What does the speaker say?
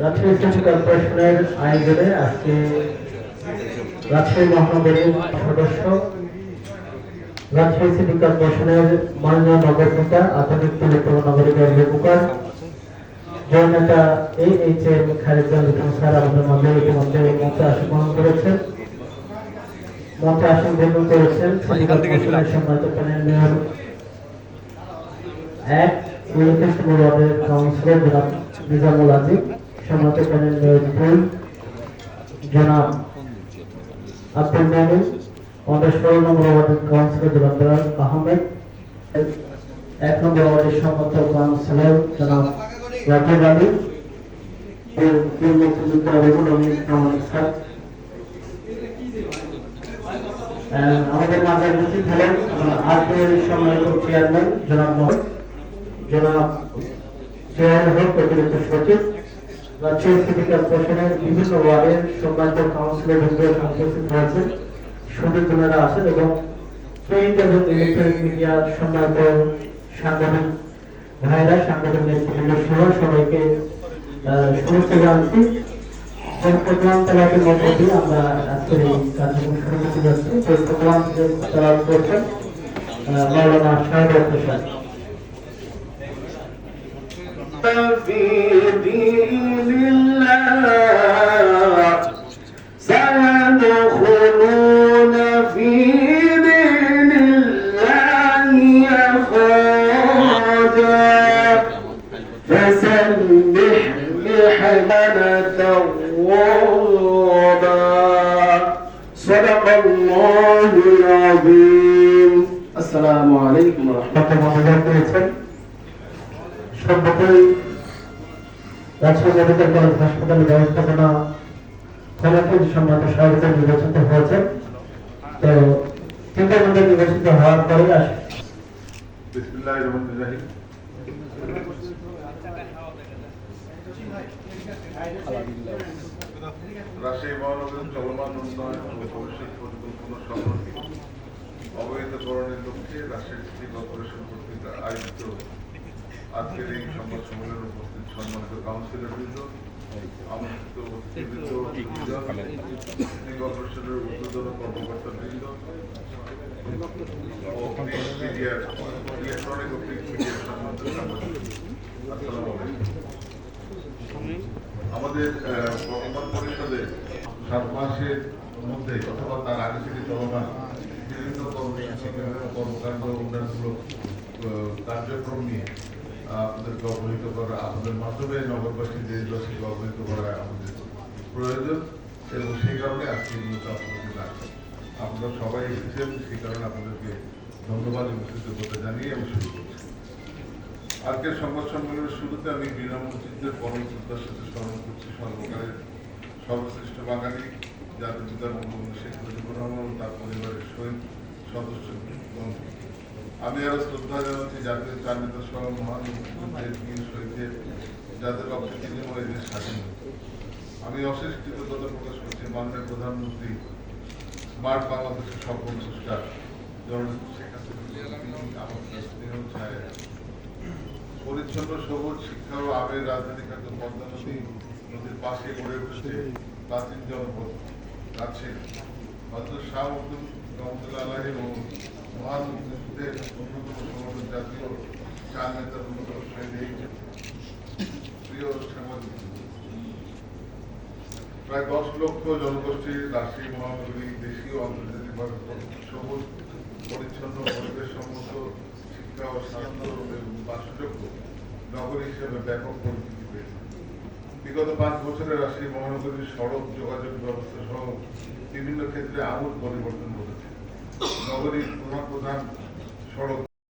Rajshahi city কর্পোরেশনের আয়োজনে আজকে রাজশাহী মহানগরীর সদস্য, রাজশাহী সিটি কর্পোরেশনের মাননীয় নগর নেতা, আধুনিক তুলিপুর নগরীর লেবুকার জননেতা এই H M Khaledul Islam sir আমাদের মধ্যে ইতিমধ্যে মঞ্চে আসন করেছেন। মঞ্চে আসন গ্রহণ করেছেন সম্মানিত প্যানেল মেয়র এক ওয়ার্ডের কাউন্সিলর জনাব নিজামুল আজিজ সম্মানিত প্যানেল মেয়র দুই জনাব আব্দুল মামুন। আমাদের ষোলো নম্বর ওয়ার্ডের কাউন্সিলর জনাব আহমেদ। এক নম্বর ওয়ার্ডের সম্মত কাউন্সিলর জনাব রাকিব আলী। বীর মুক্তিযোদ্ধা রবুল আমিন আমাদের স্যার আমাদের মাঝে উপস্থিত হলেন আজকের সম্মানিত চেয়ারম্যান, জনাব জনাব চেয়ারম্যান অতিরিক্ত সচিব সিটি কর্পোরেশনের বিভিন্ন ওয়ার্ডের সম্মানিত উপস্থিত আছেন এবং প্রিন্ট এবং ইলেকট্রনিক মিডিয়ার সম্মানিত ভাইরা নেতৃবৃন্দ সহ সবাইকে শুভেচ্ছা এবং প্রোগ্রাম চালাতের মধ্য দিয়ে আমরা আজকের এই কার্যক্রম শুরু করতে যাচ্ছি তো এই প্রোগ্রাম চালান করছেন আহ, মাওলানা শাহেদ প্রসাদ في دين الله صدق الله العظيم السلام عليكم ورحمة ডক্টর মনোযোগ করেছেন সম্প্রতি রাজশাহী মেডিকেল কলেজ হাসপাতাল ব্যবস্থাপনা কমিটির সম্মত সভাপতি নির্বাচিত হয়েছে তো তিনটার মধ্যে নির্বাচিত হওয়ার পরে আস বিসমিল্লাহির রহমানির রহিম রাজশাহী মহানগরীর চলমান উন্নয়ন ও ভবিষ্যৎ পরিকল্পনা সম্পর্কে অবহিতকরণের লক্ষ্যে রাজশাহী সিটি কর্পোরেশন কর্তৃক আয়োজিত আজকের এই সংবাদ সম্মেলনে উপস্থিত সম্মানিত কাউন্সিলর বৃন্দ, আমন্ত্রিত অতিথিবৃন্দ, সিটি কর্পোরেশনের ঊর্ধ্বতন কর্মকর্তা বৃন্দ ও ইলেকট্রনিক আমাদের বর্তমান পরিষদে সাত মাসের মধ্যে অথবা তার আগে থেকে চলমান বিভিন্ন কর্মকাণ্ড কার্যক্রম নিয়ে আপনাদেরকে অবহিত করা, আপনাদের মাধ্যমে নগরবাসী দেশবাসীকে অবহিত করা আমাদের প্রয়োজন এবং সেই কারণে আজকে মূলত আপনাদের ডাকা আপনারা সবাই এসেছেন, সেই কারণে আপনাদেরকে ধন্যবাদ এবং কৃতজ্ঞতা জানিয়ে আমি শুরু করছি। আজকের সংবাদ সম্মেলনের শুরুতে আমি বিনামূর্তিদের পরমশ্রদ্ধার সাথে স্মরণ করছি সর্বকালের সর্বশ্রেষ্ঠ বাঙালি, জাতির পিতা বঙ্গবন্ধু শেখ মুজিবুর রহমান তার পরিবারের শহীদ সদস্য আমি আরও শ্রদ্ধা জানাচ্ছি জাতীয় চার নেতা সহ মহান শহীদদের যাদের রক্তে বিনিময়ে দেশ স্বাধীন। আমি অশেষ কৃতজ্ঞতা প্রকাশ করছি মাননীয় প্রধানমন্ত্রী স্মার্ট বাংলাদেশের সফল চেষ্টা জননেত্রী শেখ হাসিনা পরিচ্ছন্ন সবুজ শিক্ষা ও আবের রাজধানী খাদ্য পদ্মা নদী নদীর পাশে গড়ে উঠেছে প্রাচীন জনপদ রাজশাহী হজরত শাহ আব্দুল মহান মুক্তিযুদ্ধের অন্যতম জাতীয় চার নেতার অন্যতম শহীদ প্রিয় সাংবাদিক, প্রায় দশ লক্ষ জনগোষ্ঠীর রাজশাহী মহানগরী দেশীয় ও আন্তর্জাতিকভাবে সবুজ, পরিচ্ছন্ন পরিবেশ সম্মত ও স্বাস্থ্য এবং বাসযোগ্য নগরী হিসেবে ব্যাপক পরিচিতি পেয়েছে বিগত পাঁচ বছরে রাজশাহী মহানগরীর সড়ক যোগাযোগ ব্যবস্থা সহ বিভিন্ন ক্ষেত্রে আমূল পরিবর্তন ঘটেছে। নগরীর প্রধান প্রধান সড়ক